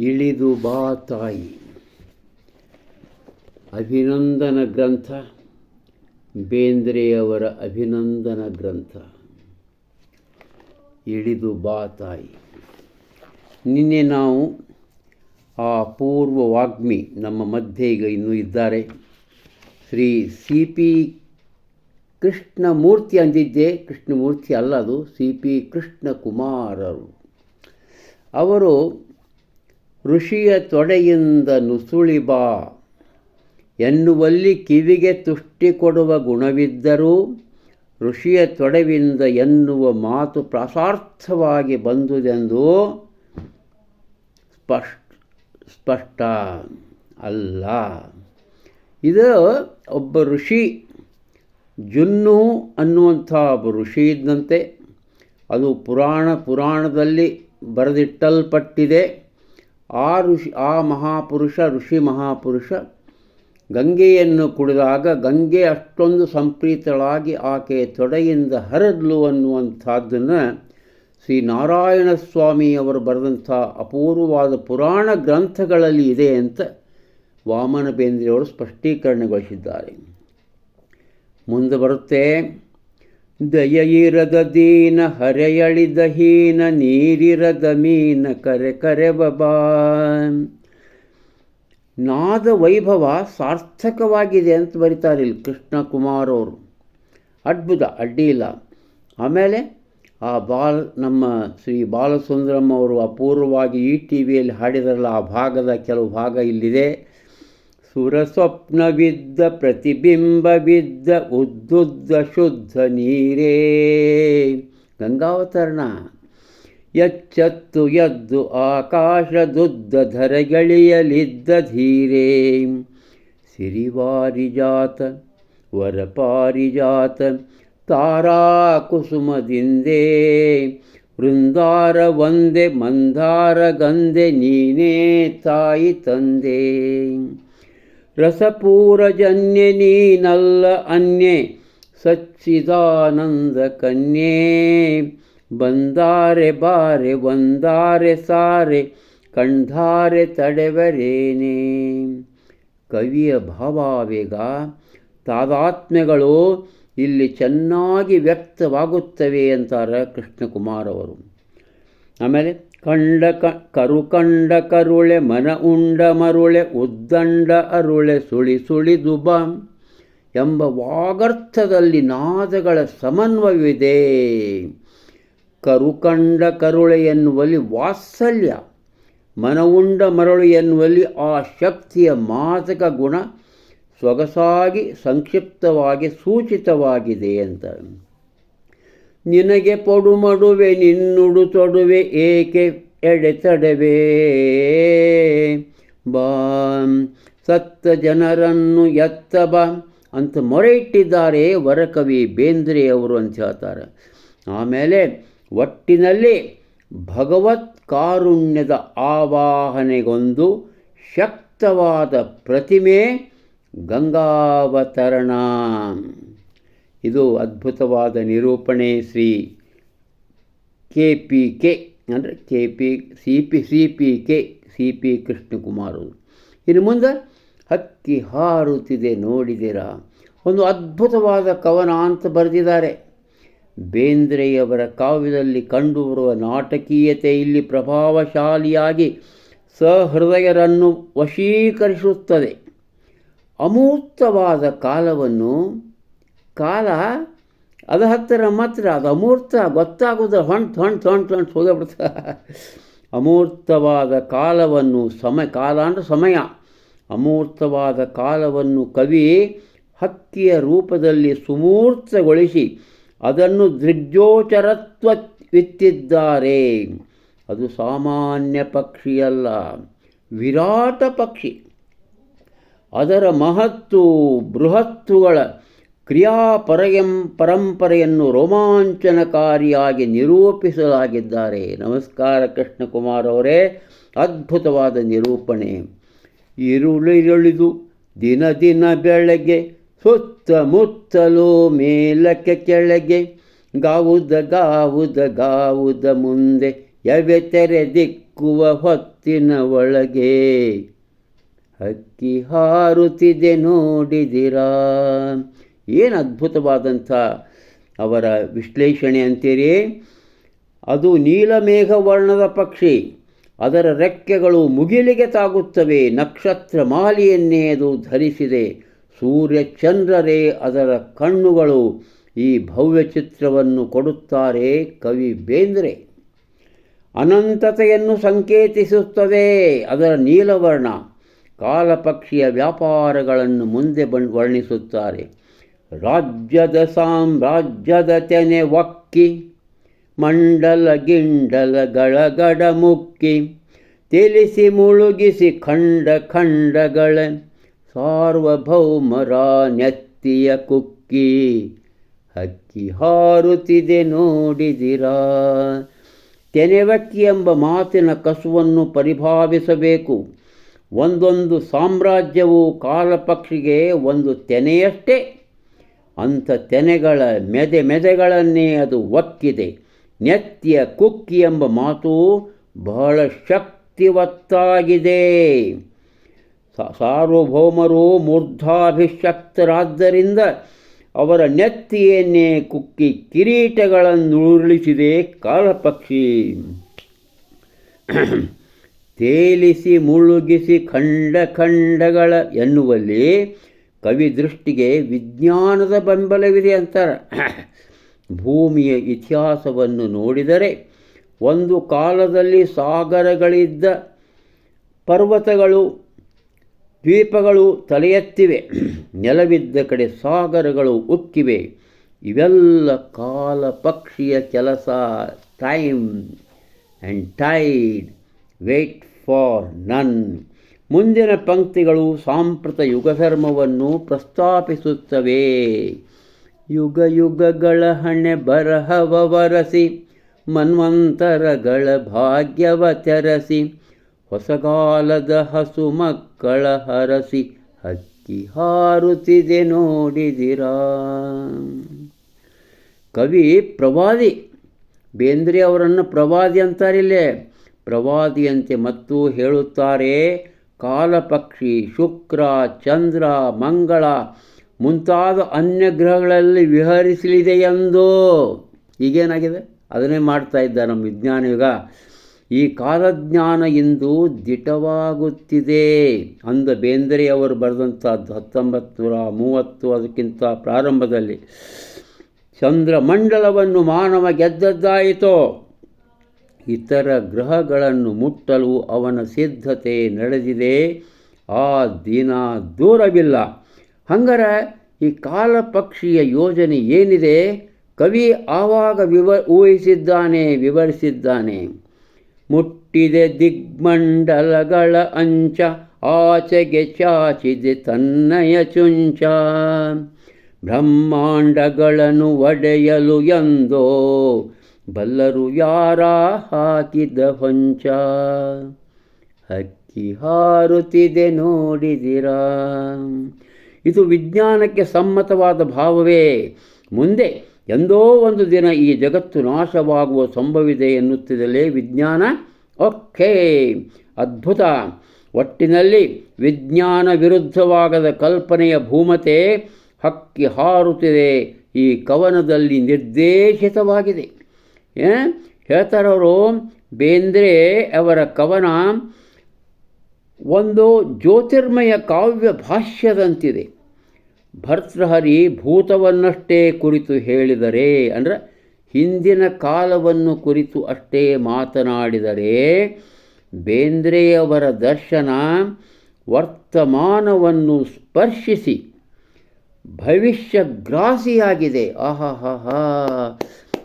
ಇಳಿದು ಬಾ ತಾಯಿ ಅಭಿನಂದನ ಗ್ರಂಥ ಬೇಂದ್ರೆಯವರ ಅಭಿನಂದನ ಗ್ರಂಥ ಇಳಿದು ಬಾ ತಾಯಿ ನಿನ್ನೆ ನಾವು ಆ ಅಪೂರ್ವ ವಾಗ್ಮಿ ನಮ್ಮ ಮಧ್ಯೆ ಈಗ ಇನ್ನೂ ಇದ್ದಾರೆ. ಶ್ರೀ ಸಿ ಪಿ ಕೃಷ್ಣಮೂರ್ತಿ ಅಂದಿದ್ದೆ ಕೃಷ್ಣಮೂರ್ತಿ ಅಲ್ಲ ಅದು ಸಿ ಪಿ ಕೃಷ್ಣಕುಮಾರರು. ಅವರು ಋಷಿಯ ತೊಡೆಯಿಂದ ನುಸುಳಿ ಬಾ, ಎನ್ನುವಲ್ಲಿ ಕಿವಿಗೆ ತುಷ್ಟಿ ಕೊಡುವ ಗುಣವಿದ್ದರೂ ಋಷಿಯ ತೊಡೆಯಿಂದ ಎನ್ನುವ ಮಾತು ಪ್ರಾಸಾರ್ಥವಾಗಿ ಬಂದುದೆಂದು ಸ್ಪಷ್ಟ ಸ್ಪಷ್ಟ. ಅಲ್ಲ. ಇದು ಒಬ್ಬ ಋಷಿ, ಜುನ್ನು ಅನ್ನುವಂಥ ಒಬ್ಬ ಋಷಿ ಇದ್ದಂತೆ, ಅದು ಪುರಾಣ ಪುರಾಣದಲ್ಲಿ ಬರೆದಿಟ್ಟಲ್ಪಟ್ಟಿದೆ. ಆ ಋಷಿ, ಆ ಮಹಾಪುರುಷ, ಋಷಿ ಮಹಾಪುರುಷ ಗಂಗೆಯನ್ನು ಕುಡಿದಾಗ ಗಂಗೆ ಅಷ್ಟೊಂದು ಸಂಪ್ರೀತಳಾಗಿ ಆಕೆ ತೊಡೆಯಿಂದ ಹರಿದ್ಲು ಅನ್ನುವಂಥದ್ದನ್ನು ಶ್ರೀ ನಾರಾಯಣ ಸ್ವಾಮಿಯವರು ಬರೆದಂಥ ಅಪೂರ್ವವಾದ ಪುರಾಣ ಗ್ರಂಥಗಳಲ್ಲಿ ಇದೆ ಅಂತ ವಾಮನ ಬೇಂದ್ರೆಯವರು ಸ್ಪಷ್ಟೀಕರಣಗೊಳಿಸಿದ್ದಾರೆ. ಮುಂದೆ ಬರುತ್ತೆ, ದಯಯಿರದ ದೀನ ಹರೆಯಳಿದ ಹೀನ ನೀರಿರದ ಮೀನ ಕರೆ ಕರೆ ಬಬಾ. ನಾದ ವೈಭವ ಸಾರ್ಥಕವಾಗಿದೆ ಅಂತ ಬರೀತಾರೆ ಇಲ್ಲಿ ಕೃಷ್ಣ ಕುಮಾರ್ ಅವರು ಅದ್ಭುತ ಅಡ್ಡಿ ಇಲ್ಲ ಆಮೇಲೆ ಆ ಬಾಲ್, ನಮ್ಮ ಶ್ರೀ ಬಾಲಸುಂದರಂ ಅವರು ಅಪೂರ್ವವಾಗಿ ಈ ಟಿ ವಿಯಲ್ಲಿ ಹಾಡಿದ್ರಲ್ಲ, ಆ ಭಾಗದ ಕೆಲವು ಭಾಗ ಇಲ್ಲಿದೆ. ಸುರಸ್ವಪ್ನವಿದ್ದ ಪ್ರತಿಬಿಂಬವಿದ್ದ ಉದ್ದುದ್ದ ಶುದ್ಧ ನೀರೇ. ಗಂಗಾವತರಣ. ಎಚ್ಚತ್ತು ಎದ್ದು ಆಕಾಶದುದ್ದ ಧರೆಗಳಿಯಲಿದ್ದ ಧೀರೇ. ಸಿರಿವಾರಿಜಾತ, ವರಪಾರಿಜಾತ ತಾರಾ ಕುಸುಮದಿಂದೇ, ವೃಂದಾರ ವಂದೆ, ಮಂದಾರ ಗಂದೆ ನೀನೇ ತಾಯಿ ತಂದೆ. ರಸಪೂರಜನ್ಯ ನೀನಲ್ಲ ಅನ್ಯೆ, ಸಚ್ಚಿದಾನಂದ ಕನ್ಯೆ. ಬಂದಾರೆ ಬಾರೆ, ಒಂದಾರೆ ಸಾರೆ ಕಂಧಾರೆ ತಡೆವರೇನೆ. ಕವಿಯ ಭಾವಾವೇಗ, ತಾದಾತ್ಮ್ಯಗಳು ಇಲ್ಲಿ ಚೆನ್ನಾಗಿ ವ್ಯಕ್ತವಾಗುತ್ತವೆ ಅಂತಾರೆ ಕೃಷ್ಣಕುಮಾರ್ ಅವರು. ಆಮೇಲೆ ಕಂಡ ಕ, ಕರು ಕಂಡ ಕರುಳೆ, ಮನ ಉಂಡ ಮರುಳೆ, ಉದ್ದಂಡ ಅರುಳೆ, ಸುಳಿ ಸುಳಿ ದುಬ ಎಂಬ ವಾಗರ್ಥದಲ್ಲಿ ನಾದಗಳ ಸಮನ್ವಯವಿದೆ. ಕರುಕಂಡ ಕರುಳೆ ಎನ್ನುವಲ್ಲಿ ವಾತ್ಸಲ್ಯ ಮನವುಂಡ ಮರಳು ಎನ್ನುವಲ್ಲಿ ಆ ಶಕ್ತಿಯ ಮಾದಕ ಗುಣ ಸೊಗಸಾಗಿ ಸಂಕ್ಷಿಪ್ತವಾಗಿ ಸೂಚಿತವಾಗಿದೆ ಅಂತ ನಿನಗೆ ಪಡುಮಡುವೆ, ನಿನ್ನುಡು ತೊಡುವೆ, ಏಕೆ ಎಡೆತಡವೇ? ಬಾ, ಸತ್ತ ಜನರನ್ನು ಎತ್ತ ಬಾ ಅಂತ ಮೊರೆ ಇಟ್ಟಿದ್ದಾರೆ ವರಕವಿ ಬೇಂದ್ರೆಯವರು ಅಂತ ಹೇಳ್ತಾರೆ. ಆಮೇಲೆ ಒಟ್ಟಿನಲ್ಲಿ ಭಗವತ್ ಕಾರುಣ್ಯದ ಆವಾಹನೆಗೊಂದು ಶಕ್ತವಾದ ಪ್ರತಿಮೆ ಗಂಗಾವತರಣ. ಇದು ಅದ್ಭುತವಾದ ನಿರೂಪಣೆ ಶ್ರೀ ಕೆ ಪಿ ಕೆ ಅಂದರೆ K P C P C P K C P Krishnakumar. ಇನ್ನು ಮುಂದೆ ಹಕ್ಕಿ ಹಾರುತ್ತಿದೆ ನೋಡಿದಿರ ಒಂದು ಅದ್ಭುತವಾದ ಕವನ ಅಂತ ಬರೆದಿದ್ದಾರೆ. ಬೇಂದ್ರೆಯವರ ಕಾವ್ಯದಲ್ಲಿ ಕಂಡುಬರುವ ನಾಟಕೀಯತೆ ಇಲ್ಲಿ ಪ್ರಭಾವಶಾಲಿಯಾಗಿ ಸಹೃದಯರನ್ನು ವಶೀಕರಿಸುತ್ತದೆ. ಅಮೂರ್ತವಾದ ಕಾಲವನ್ನು ಕಾಲ ಅದು ಹತ್ತಿರ ಮಾತ್ರ ಅದು ಅಮೂರ್ತ ಗೊತ್ತಾಗೋದು ಹೊಂಟು ಹೊಂಟು ಹೊಂಟು ಹೊಂಟು ಹೋಗಬಿಡ್ತ ಅಮೂರ್ತವಾದ ಕಾಲವನ್ನು ಸಮಯ ಕಾಲ ಅಂದ್ರೆ ಸಮಯ. ಅಮೂರ್ತವಾದ ಕಾಲವನ್ನು ಕವಿ ಹಕ್ಕಿಯ ರೂಪದಲ್ಲಿ ಸುಮೂರ್ತಗೊಳಿಸಿ ಅದನ್ನು ದೃಗ್ಗೋಚರತ್ವವಿತ್ತಿದ್ದಾರೆ ಅದು ಸಾಮಾನ್ಯ ಪಕ್ಷಿಯಲ್ಲ, ವಿರಾಟ ಪಕ್ಷಿ. ಅದರ ಮಹತ್ತು ಬೃಹತ್ತುಗಳ ಕ್ರಿಯಾಪರಯಂ ಪರಂಪರೆಯನ್ನು ರೋಮಾಂಚನಕಾರಿಯಾಗಿ ನಿರೂಪಿಸಲಾಗಿದ್ದಾರೆ. ನಮಸ್ಕಾರ ಕೃಷ್ಣಕುಮಾರ್ ಅವರೇ. ಅದ್ಭುತವಾದ ನಿರೂಪಣೆ. ಇರುಳಿರಳಿದು ದಿನ ದಿನ ಬೆಳಗ್ಗೆ ಸುತ್ತಮುತ್ತಲು ಮೇಲಕ್ಕೆ ಕೆಳಗೆ, ಗಾವುದ ಗಾವುದ ಗಾವುದ ಮುಂದೆ ಯವೆ ತೆರೆದಿಕ್ಕುವ ಹೊತ್ತಿನ ಒಳಗೆ. ಹಕ್ಕಿ ಹಾರುತ್ತಿದೆ ನೋಡಿದಿರಾ? ಏನು ಅದ್ಭುತವಾದಂಥ ಅವರ ವಿಶ್ಲೇಷಣೆ ಅಂತೀರಿ? ಅದು ನೀಲಮೇಘ ವರ್ಣದ ಪಕ್ಷಿ. ಅದರ ರೆಕ್ಕೆಗಳು ಮುಗಿಲಿಗೆ ತಾಗುತ್ತವೆ. ನಕ್ಷತ್ರ ಮಾಲಿಯನ್ನೇ ಅದು ಧರಿಸಿದೆ. ಸೂರ್ಯ ಚಂದ್ರರೇ ಅದರ ಕಣ್ಣುಗಳು ಈ ಭವ್ಯ ಚಿತ್ರವನ್ನು ಕೊಡುತ್ತಾರೆ ಕವಿ ಬೇಂದ್ರೆ. ಅನಂತತೆಯನ್ನು ಸಂಕೇತಿಸುತ್ತದೆ ಅದರ ನೀಲವರ್ಣ. ಕಾಲಪಕ್ಷಿಯ ವ್ಯಾಪಾರಗಳನ್ನು ಮುಂದೆ ಬಣ್ ವರ್ಣಿಸುತ್ತಾರೆ. ರಾಜ್ಯದ ಸಾಮ್ರಾಜ್ಯದ ತೆನೆ ಒಕ್ಕಿ, ಮಂಡಲ ಗಿಂಡಲಗಳ ಗಳಗಡ ಮುಕ್ಕಿ, ತಿಳಿಸಿ ಮುಳುಗಿಸಿ ಖಂಡ ಖಂಡಗಳ ಸಾರ್ವಭೌಮರ ನೆತ್ತಿಯ ಕುಕ್ಕಿ. ಹಕ್ಕಿ ಹಾರುತ್ತಿದೆ ನೋಡಿದಿರಾ? ತೆನೆವಕ್ಕಿ ಎಂಬ ಮಾತಿನ ಕಸುವನ್ನು ಪರಿಭಾವಿಸಬೇಕು. ಒಂದೊಂದು ಸಾಮ್ರಾಜ್ಯವು ಕಾಲಪಕ್ಷಿಗೆ ಒಂದು ತೆನೆಯಷ್ಟೇ. ಅಂಥ ತೆನೆಗಳ ಮೆದೆ ಮೆದೆಗಳನ್ನೇ ಅದು ಒಕ್ಕಿದೆ ನೆತ್ತಿಯ ಕುಕ್ಕಿ ಎಂಬ ಮಾತು ಬಹಳ ಶಕ್ತಿವತ್ತಾಗಿದೆ. ಸಾರ್ವಭೌಮರು ಮೂರ್ಧಾಭಿಷಕ್ತರಾದ್ದರಿಂದ ಅವರ ನೆತ್ತಿಯನ್ನೇ ಕುಕ್ಕಿ ಕಿರೀಟಗಳನ್ನು ಉರುಳಿಸಿದೆ ಕಾಲಪಕ್ಷಿ. ತೇಲಿಸಿ ಮುಳುಗಿಸಿ ಖಂಡ ಖಂಡಗಳ ಎನ್ನುವಲ್ಲಿ ಕವಿ ದೃಷ್ಟಿಗೆ ವಿಜ್ಞಾನದ ಬೆಂಬಲವಿದೆ ಅಂತಾರೆ. ಭೂಮಿಯ ಇತಿಹಾಸವನ್ನು ನೋಡಿದರೆ ಒಂದು ಕಾಲದಲ್ಲಿ ಸಾಗರಗಳಿದ್ದ ಪರ್ವತಗಳು, ದ್ವೀಪಗಳು ತಲೆ ಎತ್ತಿವೆ ನೆಲವಿದ್ದ ಕಡೆ ಸಾಗರಗಳು ಉಕ್ಕಿವೆ. ಇವೆಲ್ಲ ಕಾಲ ಪಕ್ಷಿಯ ಕೆಲಸ. Time and tide wait for none ಮುಂದಿನ ಪಂಕ್ತಿಗಳು ಸಾಂಪ್ರತ ಯುಗಧರ್ಮವನ್ನು ಪ್ರಸ್ತಾಪಿಸುತ್ತವೆ. ಯುಗ ಯುಗಗಳ ಹಣೆ ಬರಹವ ವರಸಿ, ಮನ್ವಂತರಗಳ ಭಾಗ್ಯವ ತೆರಸಿ, ಹೊಸಗಾಲದ ಹಸು ಮಕ್ಕಳ ಹರಸಿ ಹಕ್ಕಿ ಹಾರುತ್ತಿದೆ ನೋಡಿದಿರಾ. ಕವಿ ಪ್ರವಾದಿ, ಬೇಂದ್ರೆ ಅವರನ್ನು ಪ್ರವಾದಿ ಅಂತಾರಿಲ್ಲೇ. ಪ್ರವಾದಿಯಂತೆ ಮತ್ತು ಹೇಳುತ್ತಾರೆ, ಕಾಲಪಕ್ಷಿ, ಶುಕ್ರ, ಚಂದ್ರ, ಮಂಗಳ ಮುಂತಾದ ಅನ್ಯ ಗ್ರಹಗಳಲ್ಲಿ ವಿಹರಿಸಲಿದೆ ಎಂದು ಈಗೇನಾಗಿದೆ? ಅದನ್ನೇ ಮಾಡ್ತಾ ಇದ್ದ ನಮ್ಮ ವಿಜ್ಞಾನ ಯುಗ. ಈ ಕಾಲಜ್ಞಾನ ಇಂದು ದಿಟವಾಗುತ್ತಿದೆ ಅಂದ ಬೇಂದ್ರೆಯವರು ಬರೆದಂಥದ್ದು ಹತ್ತೊಂಬತ್ತು ನೂರ ಮೂವತ್ತು ಅದಕ್ಕಿಂತ ಪ್ರಾರಂಭದಲ್ಲಿ. ಚಂದ್ರಮಂಡಲವನ್ನು ಮಾನವ ಗೆದ್ದದ್ದಾಯಿತೋ? ಇತರ ಗ್ರಹಗಳನ್ನು ಮುಟ್ಟಲು ಅವನ ಸಿದ್ಧತೆ ನಡೆದಿದೆ. ಆ ದಿನ ದೂರವಿಲ್ಲ. ಹಂಗರ ಈ ಕಾಲಪಕ್ಷಿಯ ಯೋಜನೆ ಏನಿದೆ? ಕವಿ ಆವಾಗ ವಿವ, ಊಹಿಸಿದ್ದಾನೆ, ವಿವರಿಸಿದ್ದಾನೆ. ಮುಟ್ಟಿದೆ ದಿಗ್ಮಂಡಲಗಳ ಅಂಚ, ಆಚೆಗೆ ಚಾಚಿದೆ ತನ್ನಯ ಚುಂಚ. ಬ್ರಹ್ಮಾಂಡಗಳನ್ನು ಒಡೆಯಲು ಎಂದೋ ಬಲ್ಲರು ಯಾರ ಹಾಕಿದ ಹೊಂಚ? ಹಕ್ಕಿ ಹಾರುತ್ತಿದೆ ನೋಡಿದಿರ? ಇದು ವಿಜ್ಞಾನಕ್ಕೆ ಸಮ್ಮತವಾದ ಭಾವವೇ. ಮುಂದೆ ಎಂದೋ ಒಂದು ದಿನ ಈ ಜಗತ್ತು ನಾಶವಾಗುವ ಸಂಭವಿದೆ ಎನ್ನುತ್ತಿದ್ದಲೇ ವಿಜ್ಞಾನ. ಓಕೆ, ಅದ್ಭುತ. ಒಟ್ಟಿನಲ್ಲಿ ವಿಜ್ಞಾನ ವಿರುದ್ಧವಾಗದ ಕಲ್ಪನೆಯ ಭೂಮತೆ ಹಕ್ಕಿ ಹಾರುತ್ತಿದೆ. ಈ ಕವನದಲ್ಲಿ ನಿರ್ದೇಶಿತವಾಗಿದೆ. ಹೇಳ್ತಾರವರು, ಬೇಂದ್ರೆ ಅವರ ಕವನ ಒಂದು ಜ್ಯೋತಿರ್ಮಯ ಕಾವ್ಯ ಭಾಷ್ಯದಂತಿದೆ. ಭರ್ತೃಹರಿ ಭೂತವನ್ನಷ್ಟೇ ಕುರಿತು ಹೇಳಿದರೆ, ಅಂದರೆ ಹಿಂದಿನ ಕಾಲವನ್ನು ಕುರಿತು ಅಷ್ಟೇ ಮಾತನಾಡಿದರೆ, ಬೇಂದ್ರೆಯವರ ದರ್ಶನ ವರ್ತಮಾನವನ್ನು ಸ್ಪರ್ಶಿಸಿ ಭವಿಷ್ಯಗ್ರಾಸಿಯಾಗಿದೆ. ಆಹಾಹಾ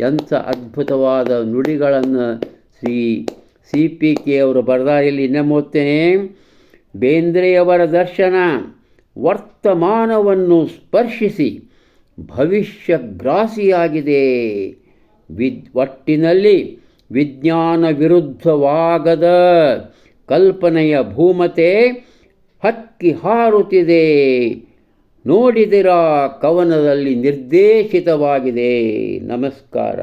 ಎಂಥ ಅದ್ಭುತವಾದ ನುಡಿಗಳನ್ನು ಶ್ರೀ ಸಿ ಪಿ ಕೆ ಅವರು ಬರದಾರಿಯಲ್ಲಿ ಓದ್ತೇನೆ ಬೇಂದ್ರೆಯವರ ದರ್ಶನ ವರ್ತಮಾನವನ್ನು ಸ್ಪರ್ಶಿಸಿ ಭವಿಷ್ಯಗ್ರಾಸಿಯಾಗಿದೆ ವಿದ್ ಒಟ್ಟಿನಲ್ಲಿ ವಿಜ್ಞಾನ ವಿರುದ್ಧವಾಗದ ಕಲ್ಪನೆಯ ಭೂಮತೆ ಹಕ್ಕಿ ಹಾರುತ್ತಿದೆ. ನೋಡಿದಿರಾ ಕವನದಲ್ಲಿ ನಿರ್ದೇಶಿತವಾಗಿದೆ. ನಮಸ್ಕಾರ.